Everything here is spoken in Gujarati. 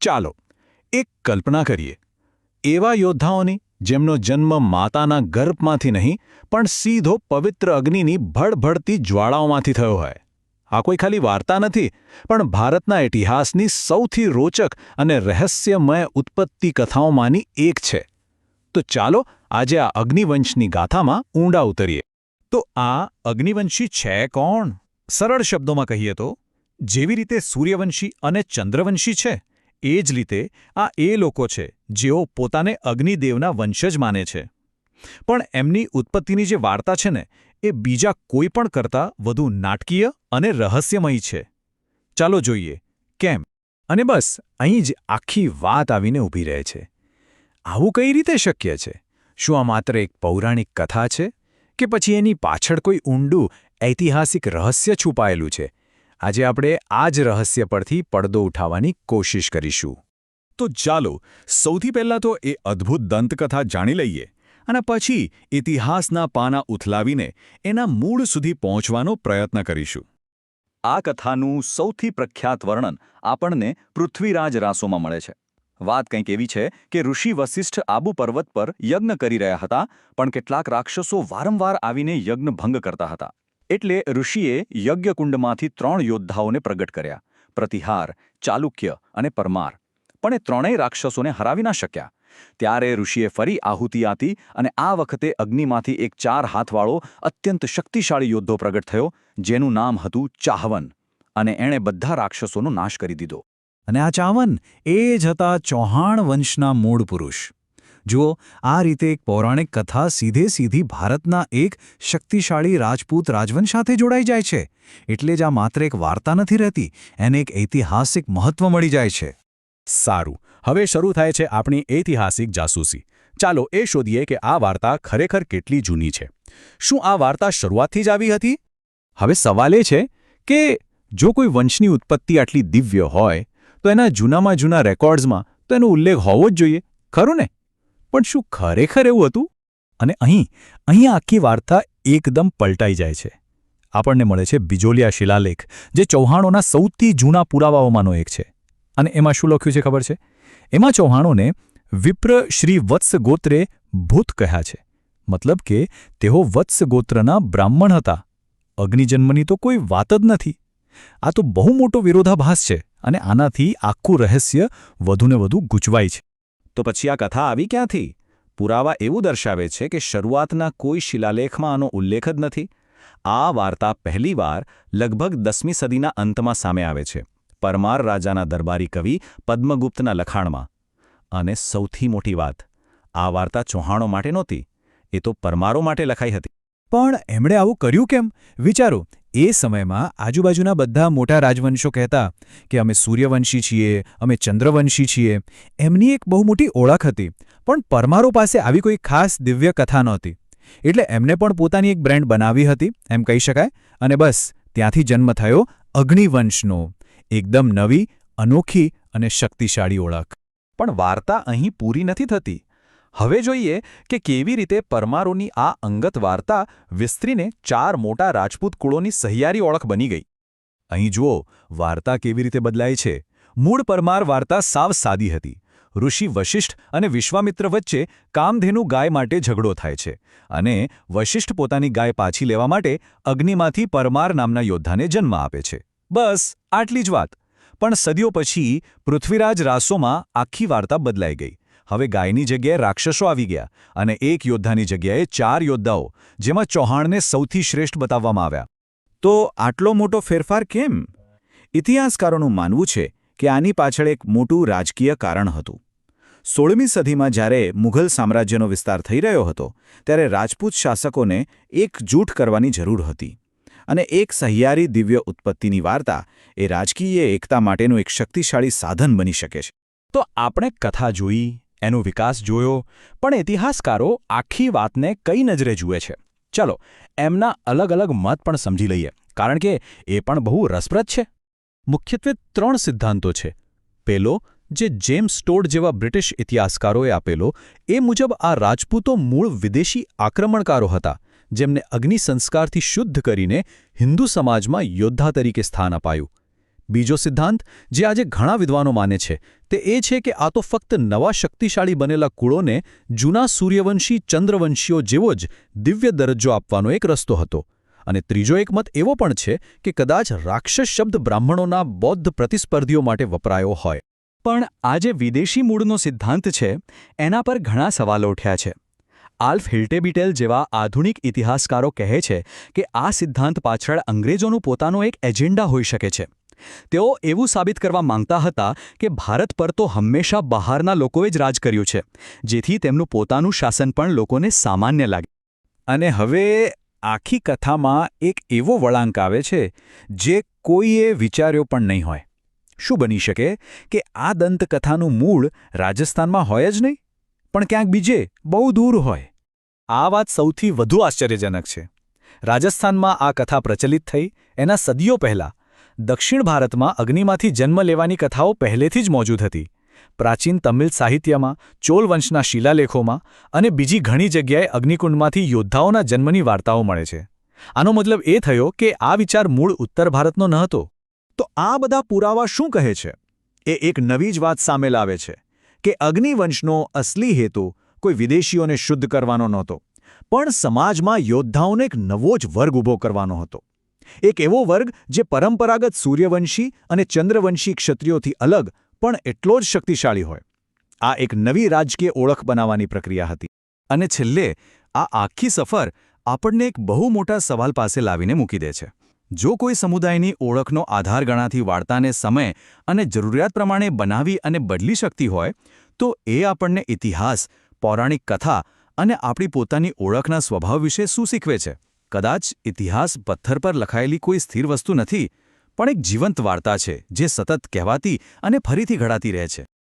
ચાલો, એક કલ્પના કરીએ. એવા યોદ્ધાઓની જેમનો જન્મ માતાના ગર્ભમાંથી નહીં, પણ સીધો પવિત્ર અગ્નિની ભડભડતી જ્વાળાઓમાંથી થયો હોય. આ કોઈ ખાલી વાર્તા નથી, પણ ભારતના ઇતિહાસની સૌથી રોચક અને રહસ્યમય ઉત્પત્તિ કથાઓમાંની એક છે. તો ચાલો, આજે આ અગ્નિવંશની ગાથામાં ઊંડા ઉતરીએ. તો આ અગ્નિવંશી છે કોણ? સરળ શબ્દોમાં કહીએ તો, જેવી રીતે સૂર્યવંશી અને ચંદ્રવંશી છે. એ જ રીતે આ એ લોકો છે, જેઓ પોતાને અગ્નિદેવના વંશજ માને છે. પણ એમની ઉત્પત્તિની જે વાર્તા છે ને, એ બીજા કોઈ પણ કરતાં વધુ નાટકીય અને રહસ્યમયી છે. ચાલો જોઈએ, કેમ? અને બસ, અહીં જ આખી વાત આવીને ઊભી રહે છે. આવું કઈ રીતે શક્ય છે? શું આ માત્ર એક પૌરાણિક કથા છે? કે પછી એની પાછળ કોઈ ઊંડું ઐતિહાસિક રહસ્ય છુપાયેલું છે? આજે આપણે આ જ રહસ્ય પરથી પડદો ઉઠાવવાની કોશિશ કરીશું. તો ચાલો, સૌથી પહેલાં તો એ અદ્ભુત દંતકથા જાણી લઈએ અને પછી ઇતિહાસના પાના ઉથલાવીને એના મૂળ સુધી પહોંચવાનો પ્રયત્ન કરીશું. આ કથાનું સૌથી પ્રખ્યાત વર્ણન આપણને પૃથ્વીરાજ રાસોમાં મળે છે. વાત કંઈક એવી છે કે ઋષિ વસિષ્ઠ આબુ પર્વત પર યજ્ઞ કરી રહ્યા હતા, પણ કેટલાક રાક્ષસો વારંવાર આવીને યજ્ઞ ભંગ કરતા હતા. એટલે ઋષિએ યજ્ઞકુંડમાંથી ત્રણ યોદ્ધાઓને પ્રગટ કર્યા, પ્રતિહાર, ચાલુક્ય અને પરમાર. પણ એ ત્રણેય રાક્ષસોને હરાવી ના શક્યા. ત્યારે ઋષિએ ફરી આહુતિ આપી અને આ વખતે અગ્નિમાંથી એક ચાર હાથવાળો અત્યંત શક્તિશાળી યોદ્ધો પ્રગટ થયો, જેનું નામ હતું ચાહવન. અને એણે બધા રાક્ષસોનો નાશ કરી દીધો. અને આ ચાવન એ જ હતા ચૌહાણ વંશના મૂળ પુરુષ. જુઓ, આ રીતે એક પૌરાણિક કથા સીધે સીધી ભારતના એક શક્તિશાળી રાજપૂત રાજવંશ સાથે જોડાઈ જાય છે. એટલે જ આ માત્ર એક વાર્તા નથી રહેતી, એને એક ઐતિહાસિક મહત્વ મળી જાય છે. સારું, હવે શરૂ થાય છે આપણી ઐતિહાસિક જાસૂસી. ચાલો એ શોધીએ કે આ વાર્તા ખરેખર કેટલી જૂની છે. શું આ વાર્તા શરૂઆતથી જ આવી હતી? હવે સવાલ એ છે કે જો કોઈ વંશની ઉત્પત્તિ આટલી દિવ્ય હોય, તો એના જૂનામાં જૂના રેકોર્ડ્સમાં તો એનો ઉલ્લેખ હોવો જ જોઈએ, ખરું ને? પણ શું ખરેખર એવું હતું? અને અહીં અહીં આખી વાર્તા એકદમ પલટાઈ જાય છે. આપણને મળે છે બિજોલિયા શિલાલેખ, જે ચૌહાણોના સૌથી જૂના પુરાવાઓમાંનો એક છે. અને એમાં શું લખ્યું છે ખબર છે? એમાં ચૌહાણોને વિપ્ર શ્રી વત્સ ગોત્રે ભૂત કહ્યા છે. મતલબ કે તેઓ વત્સ ગોત્રના બ્રાહ્મણ હતા. અગ્નિજન્મની તો કોઈ વાત જ નથી. આ તો બહુ મોટો વિરોધાભાસ છે અને આનાથી આખું રહસ્ય વધુને વધુ ગૂંચવાય છે. તો પછી આ કથા આવી ક્યાંથી? પુરાવા એવું દર્શાવે છે કે શરૂઆતના કોઈ શિલાલેખમાં આનો ઉલ્લેખ જ નથી. આ વાર્તા પહેલીવાર લગભગ દસમી સદીના અંતમાં સામે આવે છે. પરમાર રાજાના દરબારી કવિ પદ્મગુપ્તના લખાણમાં. અને સૌથી મોટી વાત, આ વાર્તા ચૌહાણો માટે નહોતી, એ તો પરમારો માટે લખાઈ હતી. પણ એમણે આવું કર્યું કેમ? વિચારો એ સમયમાં આજુબાજુના બધા મોટા રાજવંશો કહેતા કે અમે સૂર્યવંશી છીએ, અમે ચંદ્રવંશી છીએ. એમની એક બહુ મોટી ઓળખ હતી, પણ પરમારો પાસે આવી કોઈ ખાસ દિવ્ય કથા નહોતી. એટલે એમને પણ પોતાની એક બ્રેન્ડ બનાવી હતી, એમ કહી શકાય, અને બસ, ત્યાંથી જન્મ થયો અગ્નિવંશનો. એકદમ નવી, અનોખી અને શક્તિશાળી ઓળખ. પણ વાર્તા અહીં પૂરી નથી થતી. હવે જોઈએ કે કેવી રીતે પરમારોની આ અંગત વાર્તા વિસ્તરીને ચાર મોટા રાજપૂત કુળોની સહિયારી ઓળખ બની ગઈ. અહીં જુઓ, વાર્તા કેવી રીતે બદલાય છે. મૂળ પરમાર વાર્તા સાવ સાદી હતી. ઋષિ વશિષ્ઠ અને વિશ્વામિત્ર વચ્ચે કામધેનુ ગાય માટે ઝઘડો થાય છે અને વશિષ્ઠ પોતાની ગાય પાછી લેવા માટે અગ્નિમાંથી પરમાર નામના યોદ્ધાને જન્મ આપે છે. બસ, આટલી જ વાત. પણ સદીઓ પછી પૃથ્વીરાજ રાસોમાં આખી વાર્તા બદલાઈ ગઈ. હવે ગાયની જગ્યાએ રાક્ષસો આવી ગયા અને એક યોદ્ધાની જગ્યાએ ચાર યોદ્ધાઓ, જેમાં ચૌહાણને સૌથી શ્રેષ્ઠ બતાવવામાં આવ્યા. તો આટલો મોટો ફેરફાર કેમ? ઇતિહાસકારોનું માનવું છે કે આની પાછળ એક મોટું રાજકીય કારણ હતું. સોળમી સદીમાં જ્યારે મુઘલ સામ્રાજ્યનો વિસ્તાર થઈ રહ્યો હતો, ત્યારે રાજપૂત શાસકોને એકજૂઠ કરવાની જરૂર હતી અને એક સહિયારી દિવ્ય ઉત્પત્તિની વાર્તા એ રાજકીય એકતા માટેનું એક શક્તિશાળી સાધન બની શકે છે. તો આપણે કથા જોઈ? એનો વિકાસ જોયો, પણ ઇતિહાસકારો આખી વાતને કઈ નજરે જુએ છે? ચલો, એમના અલગ અલગ મત પણ સમજી લઈએ, કારણ કે એ પણ બહુ રસપ્રદ છે. મુખ્યત્વે ત્રણ સિદ્ધાંતો છે. પેલો, જે જેમ્સ સ્ટોડ જેવા બ્રિટિશ ઇતિહાસકારોએ આપેલો, એ મુજબ આ રાજપૂતો મૂળ વિદેશી આક્રમણકારો હતા, જેમને અગ્નિ સંસ્કારથી શુદ્ધ કરીને હિન્દુ સમાજમાં યોદ્ધા તરીકે સ્થાન અપાયું. બીજો સિદ્ધાંત, જે આજે ઘણા વિદ્વાનો માને છે, તે એ છે કે આ તો ફક્ત નવા શક્તિશાળી બનેલા કુળોને જૂના સૂર્યવંશી ચંદ્રવંશીઓ જેવો જ દિવ્ય દરજ્જો આપવાનો એક રસ્તો હતો. અને ત્રીજો એક મત એવો પણ છે કે કદાચ રાક્ષસ શબ્દ બ્રાહ્મણોના બૌદ્ધ પ્રતિસ્પર્ધીઓ માટે વપરાયો હોય. પણ આ જે વિદેશી મૂળનો સિદ્ધાંત છે, એના પર ઘણા સવાલો ઉઠ્યા છે. આલ્ફ હિલ્ટેબિટેલ જેવા આધુનિક ઇતિહાસકારો કહે છે કે આ સિદ્ધાંત પાછળ અંગ્રેજોનું પોતાનો એક એજન્ડા હોઈ શકે છે. તેઓ એવું સાબિત કરવા માંગતા હતા કે ભારત પર તો હંમેશા બહારના લોકોએ જ રાજ કર્યું છે, જેથી તેમનું પોતાનું શાસન પણ લોકોને સામાન્ય લાગે. અને હવે આખી કથામાં એક એવો વળાંક આવે છે, જે કોઈએ વિચાર્યો પણ નહીં હોય. શું બની શકે કે આ દંતકથાનું મૂળ રાજસ્થાનમાં હોય જ નહીં? પણ ક્યાંક બીજે બહુ દૂર હોય. આ વાત સૌથી વધુ આશ્ચર્યજનક છે. રાજસ્થાનમાં આ કથા પ્રચલિત થઈ એના સદીઓ પહેલાં દક્ષિણ ભારતમાં અગ્નિમાંથી જન્મ લેવાની કથાઓ પહેલેથી જ મોજૂદ હતી. પ્રાચીન તમિલ સાહિત્યમાં, ચોલ વંશના શિલાલેખોમાં અને બીજી ઘણી જગ્યાએ અગ્નિકુંડમાંથી યોદ્ધાઓના જન્મની વાર્તાઓ મળે છે. આનો મતલબ એ થયો કે આ વિચાર મૂળ ઉત્તર ભારતનો ન હતો. તો આ બધા પુરાવા શું કહે છે? એ એક નવી જ વાત સામે લાવે છે કે અગ્નિવંશનો અસલી હેતુ કોઈ વિદેશીઓને શુદ્ધ કરવાનો નહોતો, પણ સમાજમાં યોદ્ધાઓને એક નવો જ વર્ગ ઊભો કરવાનો હતો. એક એવો વર્ગ જે પરંપરાગત સૂર્યવંશી અને ચંદ્રવંશી ક્ષત્રિયોથી અલગ, પણ એટલો જ શક્તિશાળી હોય. આ એક નવી રાજકીય ઓળખ બનાવવાની પ્રક્રિયા હતી. અને છેલ્લે, આ આખી સફર આપણને એક બહુ મોટા સવાલ પાસે લાવીને મૂકી દે છે. જો કોઈ સમુદાયની ઓળખનો આધાર ગણાથી વાર્તાને સમય અને જરૂરિયાત પ્રમાણે બનાવી અને બદલી શકતી હોય, તો એ આપણને ઇતિહાસ, પૌરાણિક કથા અને આપણી પોતાની ઓળખના સ્વભાવ વિશે શું શીખવે છે? કદાચ ઇતિહાસ પથ્થર પર લખાયેલી કોઈ સ્થિર વસ્તુ નથી, પણ એક જીવંત વાર્તા છે, જે સતત કહેવાતી અને ફરીથી ઘડાતી રહે છે.